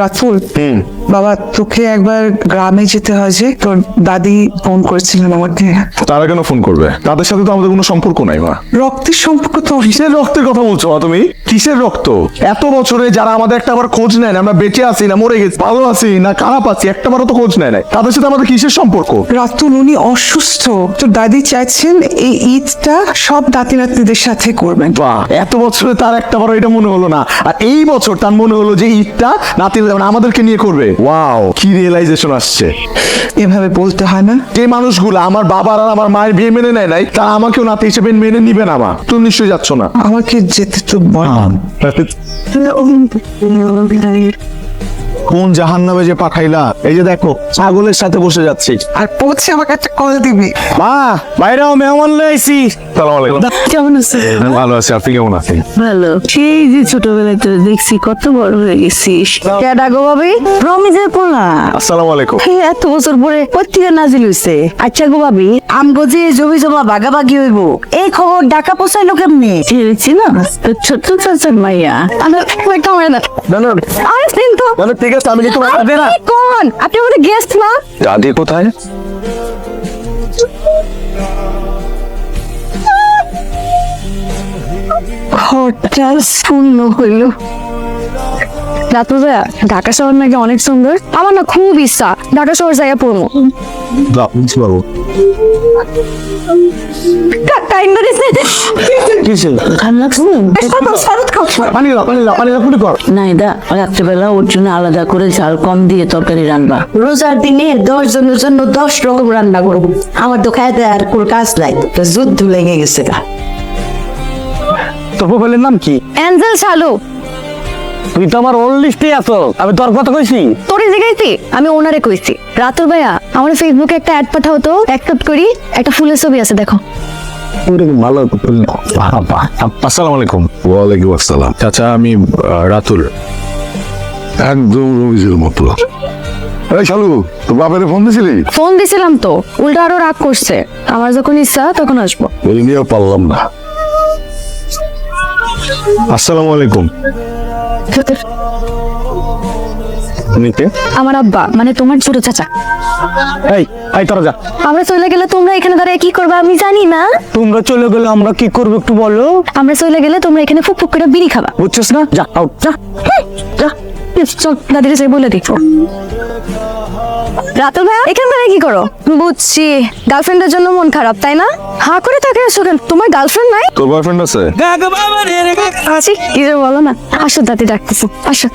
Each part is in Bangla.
রাতুল বাবা তোকে একবার গ্রামে যেতে হয় যে? তোর দাদি ফোন করেছিলেন আমাকে। তারা কেন ফোন করবে? তাদের সাথে তো আমাদের কোনো সম্পর্ক নাই মা। রক্তের সম্পর্ক তো কিসের রক্তের কথা বলছো মা তুমি? কিসের রক্ত? এত বছরে যারা আমাদের একটা আবার খোঁজ নেয় না আমরা বেঁচে আছি না মরে গেছি ভালো আছি না খারাপ আছি একটা বারও তো খোঁজ নেয় নাই। তাদের সাথে আমাদের কিসের সম্পর্ক? রাতুল উনি অসুস্থ। তোর দাদি চাইছেন এই ঈদটা সব দাতি নাতিদের সাথে করবেন। বাহ এত বছরে তার একটা বারও এটা মনে হলো না। আর এই বছর তার মনে হলো যে ঈদটা নাতি মানে আমাদেরকে নিয়ে করবে। ওয়াও কি রিয়েলাইজেশন আসছে? এভাবে বলতে হয় না? যে মানুষগুলো আমার বাবার আর আমার মায়ের বিয়ে মেনে নেয় নাই তারা আমাকেও নাতি হিসেবে মেনে নিবে না মা। তুমি নিশ্চয়ই যাচ্ছ না। আমাকে যেতে তো কোন জাহান নামে যে পাঠাইলা? এই যে দেখো ছাগলের সাথে বসে যাচ্ছি। আর পৌঁছে আমাকে একটা কল দিবি। মা বাইরেও মেহমান লয়ে আইছি। সালাম আলাইকুম। কেমন আছে? ভালো আছি আপনি কেমন আছেন? ভালো। সেই যে ছোটবেলায় তো দেখছি কত বড় হয়ে গেছিস। কেডা গো ভাবি? রমিজের পোলা আসসালামু আলাইকুম। এই এত বছর পরে পত্রিকা নাজিল হইছে। আচ্ছা গো ভাবি আমগো যে জমি জমা ভাগাভাগি হইব এই খবর ঢাকা পৌঁছাইলো কেমনে? ছেড়েছি না। তো ছোট্ট চাচার মাইয়া। আমার কেমন না না। না আরে কিন্তু না, না, ঠিক আছে আমি কিন্তু কোন? আপনি আমাদের গেস্ট না? দাদি কোথায়? ঘরটা শূন্য হইল। ঢাকা শহর নাকি অনেক সুন্দর? আমার না খুব ইচ্ছা ঢাকা শহর জায়গা পড়ব। রাত্রেবেলা ওর জন্য আলাদা করে চাল কম দিয়ে তরকারি রান্না। রোজার দিনে দশ জনের জন্য দশ রকম রান্না করব। আমার তো খাইতে আর কোনো কাজ নাই তো যুদ্ধ লেগে গেছে তোর নাম কি? অ্যাঞ্জেল চালু তুই তো আমার ওল্ড লিস্টে আছো। আমি তোর কথা কইছি। তোরে জিগাইছি? আমি ওনারে কইছি। রাতুল ভাইয়া আমার ফেসবুকে একটা অ্যাড পাঠাও তো। অ্যাক্সেপ্ট করি। একটা ফুলের ছবি আছে দেখো। ভালো আসসালামু আলাইকুম। ওয়ালাইকুম আসসালাম। চাচা আমি রাতুল। একদম রবিজের মতো। এই শালু তোর বাপের ফোন দিছিলি? ফোন দিছিলাম তো। উল্টা আরও রাগ করছে। আমার যখন ইচ্ছা তখন আসব। নিয়েও পারলাম না। আসসালামু আলাইকুম। আমার আব্বা মানে তোমার ছোট চাচা। এই এই তোরা যা। আমরা চলে গেলে তোমরা এখানে দাঁড়িয়ে কি করবে আমি জানি না। তোমরা চলে গেলে আমরা কি করব একটু বলো। আমরা চলে গেলে তোমরা এখানে ফুক ফুক করে বিড়ি খাবা। বুঝছিস না? যা আউট যা। যা। চল দাদির সাথে বলে দেখো রাতুল ভাইয়া এখানে দাঁড়িয়ে কি করো? বুঝছি। গার্লফ্রেন্ডের জন্য মন খারাপ তাই না? হা করে থাকে কেন? তোমার গার্লফ্রেন্ড নাই? তোর বয়ফ্রেন্ড আছে? আছি কি যে বলো না। আসো দাদি ডাকতেছি। আসো।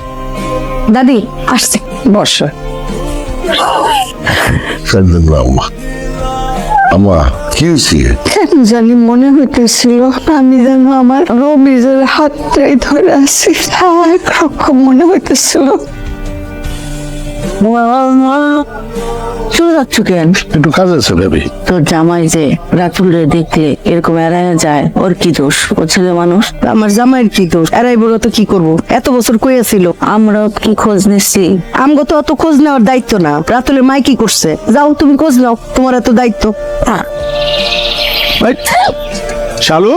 দাদি আসছে। বর্ষা আম্মা আম্মা কি হয়েছে? জানি মনে হইতেছিল আমি যেন আমার রবিজের হাতটাই ধরে আছি। একরকম মনে হইতেছিল। চলে যাচ্ছ কেন? একটু কাজ আছে বেবি তোর জামাই যে দেখলে এরকম এড়ায় যায় ওর কি দোষ? ও ছেলে মানুষ আমার জামাইয়ের কি দোষ? এরাই বড় তো কি করব? এত বছর কি খোঁজ নিচ্ছি আমগো তো অত খোঁজ নেওয়ার দায়িত্ব না। রাতুলের মাই কি করছে? যাও তুমি খোঁজ নাও তোমার এত দায়িত্ব। শালু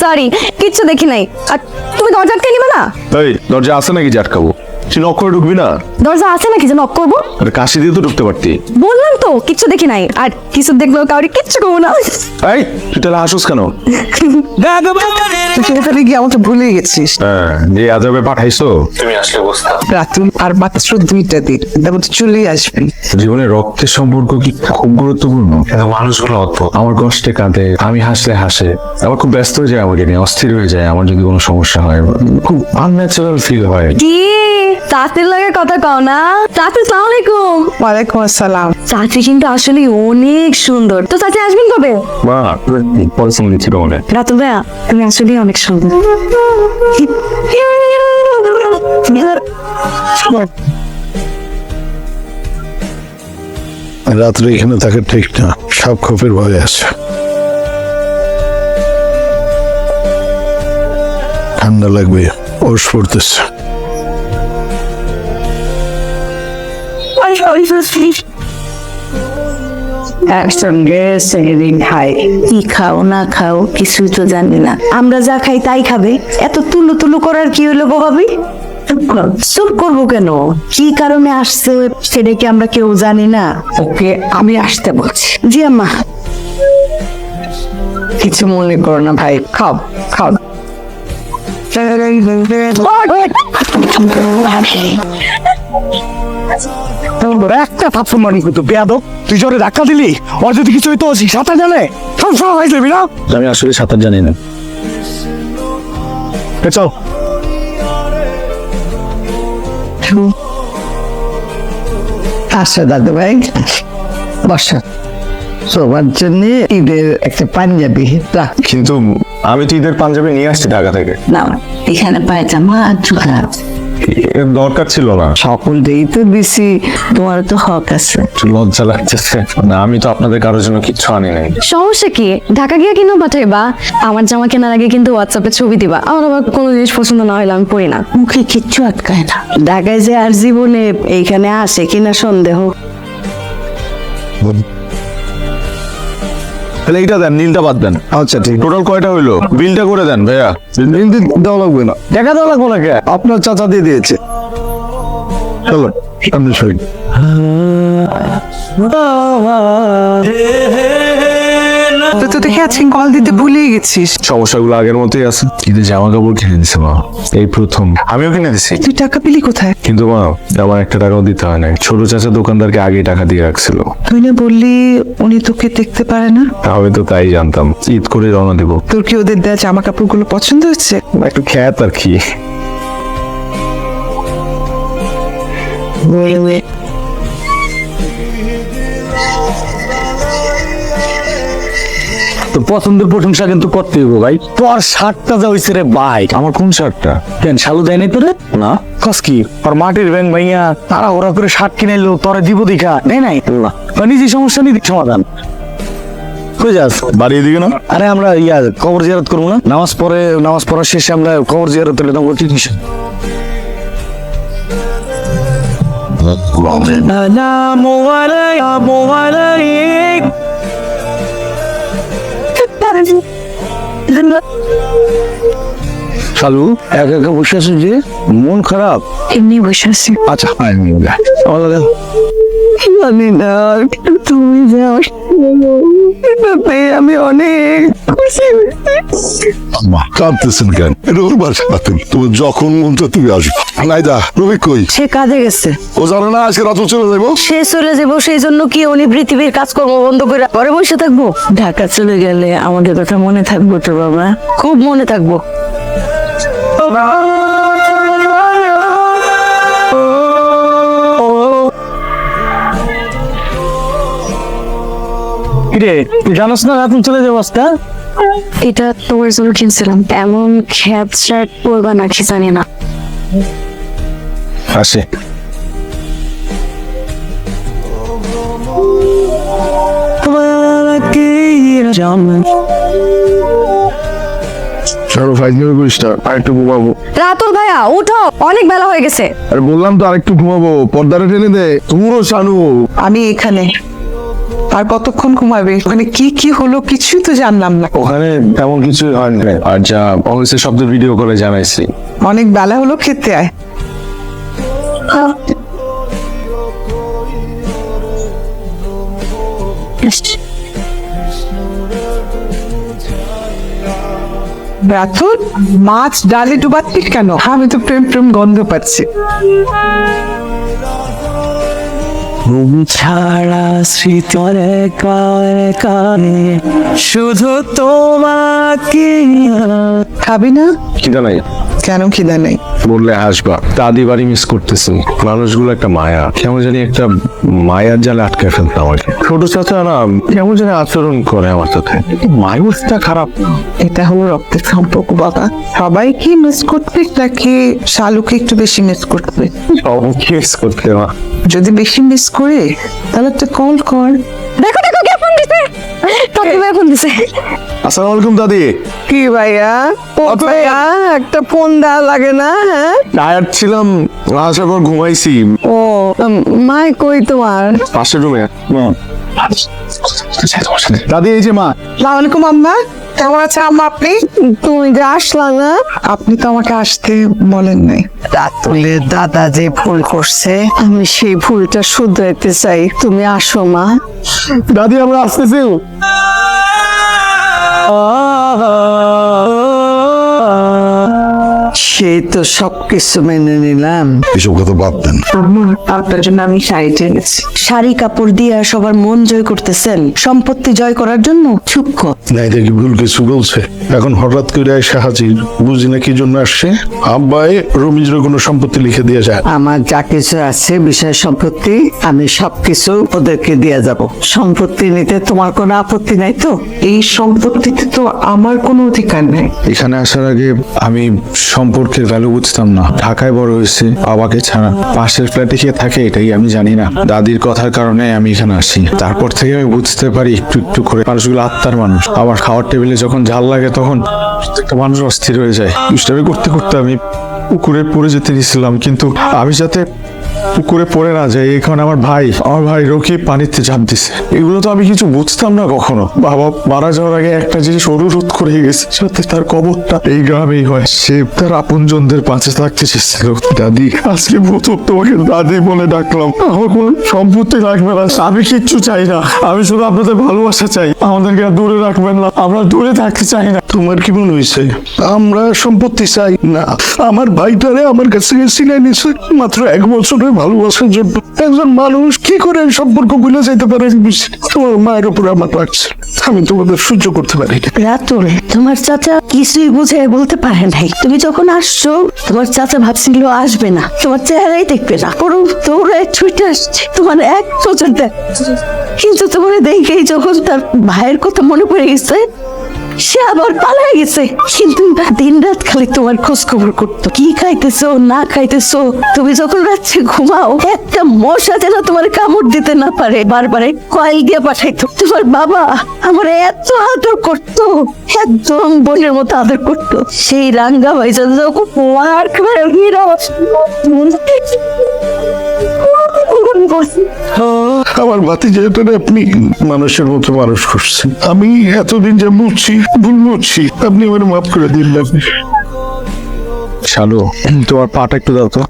সরি কিচ্ছু দেখি নাই। আর তুমি দরজা আটকে নিবে না? এই দরজা আছে নাকি যে আটকাবো? তুই নক করে ঢুকবি না? দরজা আছে নাকি যে নক করব? আরে কাশি দিয়ে তো ঢুকতে পারতি। বললাম তো কিচ্ছু দেখি নাই। আর কিছু দেখলেও কাউরি কিচ্ছু করব না। এই তুই তাহলে হাসুস কেন? তুই তো ওখানে গিয়ে আমাকে ভুলে গেছিস। হ্যাঁ যে আজবে পাঠাইছো? রাতুল আর মাত্র দুইটা দিন। তারপর তো চলেই আসবেন জীবনে রক্তের সম্পর্ক কি খুব গুরুত্বপূর্ণ? মানুষগুলো অদ্ভুত। আমার কষ্টে কাঁদে আমি হাসলে হাসে। আমার খুব ব্যস্ত হয়ে যায় আমাকে নিয়ে অস্থির হয়ে যায়। আমার যদি কোনো সমস্যা হয় খুব আনন্যাচারাল ফিল হয়। কি? চাচির লাগে কথা কও না। চাচি সালাম আলাইকুম ওয়ালাইকুম আসসালাম। চাচি কিন্তু আসলে অনেক সুন্দর। তো চাচি আসবেন কবে? মা রাতুল ভাইয়া তুমি আসলে অনেক সুন্দর। রাত্রে এখানে থাকা ঠিক না সব খোপের ভয় আছে। ঠান্ডা লাগবে ওষ পড়তেছে। একসঙ্গে সেদিন খাই। কি খাও না খাও কিছুই তো জানি না। আমরা যা খাই তাই খাবে। এত তুলু তুলু করার কি হলো ভাবি? চুপ করব কেন? কি কারণে আসছে সেটা কি আমরা কেউ জানি না? ওকে আমি আসতে বলছি। জি আম্মা। কিছু মনে করো না ভাই খাও খাও। একটা মারি বেয়াদব। তুই জোরে ধাক্কা দিলি? ওর যদি কিছু হইতো সাঁতার জানে। সব সব হয়ে যাবি না? আমি আসলে সাঁতার জানি না। চল। আসো দাদু ভাই বসো। সবার জন্য ঈদের একটা পাঞ্জাবি কিন্তু আমি তো ঈদের পাঞ্জাবি নিয়ে আসছি ঢাকা থেকে। না এখানে পায়জামা আর জুতা। দরকার ছিল না। সকলটাই তো দিছি তোমার তো হক আছে। লজ্জা লাগতেছে। না আমি তো আপনাদের কারোর জন্য কিচ্ছু আনি নাই। সমস্যা কি? ঢাকা গিয়ে কিনো পাঠাইবা। আমার জামা কেনার আগে কিন্তু হোয়াটসঅ্যাপে ছবি দিবা। আমার আবার কোনো জিনিস পছন্দ না হলে আমি পড়ি না। মুখে কিচ্ছু আটকায় না। ঢাকায় যে আর জীবনে এইখানে আসে কিনা সন্দেহ। তাহলে এইটা দেন নীলটা বাদ দেন আচ্ছা ঠিক টোটাল কয়টা হইল বিলটা করে দেন ভাইয়া বিল দিন দেওয়া লাগবে না দেখা দেওয়া লাগবে নাকি আপনার চাচা দিয়ে দিয়েছে চলো সামনে সই তুই তো দেখে আজকে কল দিতে ভুলেই গেছিস। সমস্যাগুলো আগের মতোই আছে। ঈদের জামা কাপড় কিনে দিছে মা। এই প্রথম। আমিও কিনে দিছি। তুই টাকা পেলি কোথায়? কিন্তু মা আমার একটা টাকাও দিতে হয় নাই। ছোট চাচা দোকানদারকে আগে টাকা দিয়ে রাখছিল। তুই না বললি উনি তোকে দেখতে পারে না? আমি তো তাই জানতাম। ঈদ করে রওনা দেবো। তোর কি ওদের দেওয়া জামা কাপড়গুলো পছন্দ হচ্ছে? একটু খ্যাত আর কি। তোর পছন্দের প্রশংসা কিন্তু করতে হইব ভাই। তোর শার্টটা যা হইছে রে ভাই। আমার কোন শার্টটা? কেন শালু দেয় নাই তোরে? না। কস কি? আর মাটির ব্যাংক ভাইয়া তারা ওরা করে শার্ট কিনে এলো তোরে দিব দেখা। নেই নাই? না। নিজে সমস্যা নিয়ে সমাধান। কই যাস? বাড়িয়ে দিকে না? আরে আমরা ইয়া কবর জিয়ারত করব না? নামাজ পড়ে নামাজ পড়ার শেষে আমরা কবর জিয়ারত করলে তখন কি কিসে শালু একা একা বসে আছিস যে? মন খারাপ? এমনি বসে আছি। আচ্ছা আমার লাগে জানি না তুমি এটাতে আমি অনেক খুশি হয়েছি। মা কাঁদতেছেন কেন? এটা ওর বাসা রাতেন তোমার যখন মন চায় তুমি আসবে নাইদা রবি কই? সে কাজে গেছে। ও জানে না আজকে রাত চলে যাব সে চলে যাব সেই জন্য কি উনি পৃথিবীর কাজকর্ম বন্ধ করে পরে বসে থাকব? ঢাকা চলে গেলে আমাদের কথা মনে থাকব তো বাবা। খুব মনে থাকব। কিরে জানোস না রাতুন চলে যাব আজকে এটা তোমার জন্য কিনছিলাম। এমন খ্যাত শার্ট পরবা নাকি জানি না। আসে। চলো ফাইজলামি করিস না আর ঘুমাবো। রাতুল ভাইয়া উঠো অনেক বেলা হয়ে গেছে। আরে বললাম তো আরেকটু ঘুমাবো পর্দাটা টেনে দে। তুমিও শানু। আমি এখানে। আর কতক্ষণ ঘুমাবে? ওখানে কি কি হলো কিছুই তো জানলাম না। ওখানে তেমন কিছু হয় না আর যা অফিসের শব্দ ভিডিও করে জানাইছি। অনেক বেলা হলো খেতে আয়। রাতুল মাছ ডালে ডুবাচ্ছিস কেন? আমি তো প্রেম প্রেম গন্ধ পাচ্ছি। তুমি ছাড়া স্মৃতরে কানে শুধু তোমাকে খাবি না? খিদা নাই। কেন খিদা নেই? বললে আসবা দাদি বাড়ি মিস করতেছি। মানুষগুলো একটা মায়া। কেমন জানি একটা মায়ার জালে আটকে ফেলতো আমাকে। ছোট চাচা না কেমন জানি আচরণ করে আমার সাথে। মায়ুসটা খারাপ। এটা হলো রক্তের সম্পর্ক বাবা। সবাই কি মিস করতে নাকি শালুকে একটু বেশি মিস করতে? সব মিস করতে মা যদি বেশি মিস করে তাহলে একটা কল কর। দেখো দেখো কে ফোন দিছে? কাকি ভাই ফোন দিছে। আসসালামু আলাইকুম দাদি। কি ভাইয়া? ও ভাইয়া একটা ফোন দা লাগে না হ্যাঁ? টায়ার্ড ছিলাম আসার পর ঘুমাইছি। ও মাই কই তোমার? পাশের রুমে সাথে দাদি এই যে মা। সালামালাইকুম আম্মা। কেমন আছে আম্মা আপনি? তুমি যে আসলা না। আপনি তো আমাকে আসতে বলেন নাই। রাতুলে দাদা যে ভুল করছে আমি সেই ভুলটা শুধরাইতে চাই। তুমি আসো মা। দাদি আমরা আসতেছি। সেই তো সবকিছু মেনে নিলাম। এসব কথা বাদ দেন। আপনার জন্য আমি শাড়ি এনেছি শাড়ি কাপড় দিয়ে সবার মন জয় করতেছেন। সম্পত্তি জয় করার জন্য চুপ নাই দেখি ভুল কিছু বলছে? এখন হঠাৎ করে এসে হাজির। বুঝি না কি জন্য আসছে? আব্বাই রমিজের কোনো সম্পত্তি লিখে দিয়ে যায়। আমার যা কিছু আছে বিষয় সম্পত্তি আমি সবকিছু ওদেরকে দিয়ে যাব। সম্পত্তি নিতে তোমার কোনো আপত্তি নাই তো? এই সম্পত্তিতে তো আমার কোনো অধিকার নেই। এখানে আসার আগে আমি সম্পর্কের ভ্যালু বুঝতাম না। ঢাকায় বড় হয়েছে, বাবাকে ছাড়া। পাশের ফ্ল্যাটে কে থাকে এটাই আমি জানি না। দাদির কথার কারণে আমি এখানে আসি। তারপর থেকে আমি বুঝতে পারি একটু একটু করে মানুষগুলো আত্মার মানুষ। আবার খাওয়ার টেবিলে যখন ঝাল লাগে তখন প্রত্যেকটা মানুষ অস্থির হয়ে যায়। দুষ্টামি করতে করতে আমি পুকুরে পড়ে যেতে গেছিলাম কিন্তু আমি যাতে পুকুরে পড়ে না যাই এখানে আমার ভাই আমার ভাই রকি পানিতে ঝাঁপ দিছে। এগুলো তো আমি কিছু বুঝতাম না কখনো। বাবা মারা যাওয়ার আগে একটা জিনিস অনুরোধ করে গেছে, সাথে তার কবরটা এই গ্রামেই হয়। সে তার আপনজনদের পাশে থাকতে চেয়েছিল দাদি, আজকে প্রথম তোমাকে দাদি বলে ডাকলাম। আমার কোনো সম্পত্তি লাগবে না। আমি কিচ্ছু চাই না। আমি শুধু আপনাদের ভালোবাসা চাই। আমাদেরকে দূরে রাখবেন না। আমরা দূরে থাকতে চাই না। তোমার কি মনে হয়েছে আমরা সম্পত্তি চাই। না, আমার ভাইটারে আমার কাছ থেকে সিলাই নিছে। মাত্র এক বছরের ভালোবাসার জন্য। একজন মানুষ কি করে সম্পর্কগুলো যেতে পারে? তোমার মায়ের উপর আমার লাগছে আমি তোমাদের সহ্য করতে পারি রাতুল, তোমার চাচা কিছুই বুঝে বলতে পারে নাই। তুমি যখন আসছো, তোমার চাচা ভাবছিল আসবে না। তোমার চেহারাই দেখবে না। বরং দৌড়ে ছুটে আসছে। তোমার এক দেখ। কিন্তু তোমার দেখেই যখন তার ভাইয়ের কথা মনে পড়ে গেছে সে আবার পালাই গেছে। কিন্তু দিন রাত খালি তোমার খোঁজ খবর করতো। কি খাইতেছো, না খাইতেছো? তুমি যখন রাত্রে ঘুমাও, একটা মশা যেন তোমার কামড় দিতে না পারে, বারবারে কয়েল দিয়ে পাঠাইতো। তোমার বাবা আমার এত আদর করতো, একদম বোনের মতো আদর করতো। সেই রাঙ্গা ভাই যখন মার খায় আমার বাতি আপনি মানুষের মতো মানুষ করছেন। আমি এতদিন যে বুঝছি ভুল বুঝছি আপনি আমার মাফ করে দিন না। শালু তোমার পাটা একটু দাও তো।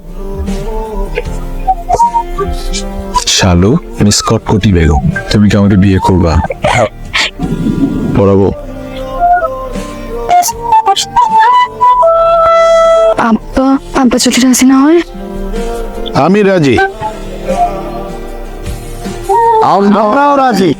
শালু আমি স্কট কোটি বেগম তুমি কি আমাকে বিয়ে করবা? পড়াবো। আব্বা আব্বা ছুটি আসি না হয়? আমি রাজি। আমরাও রাজি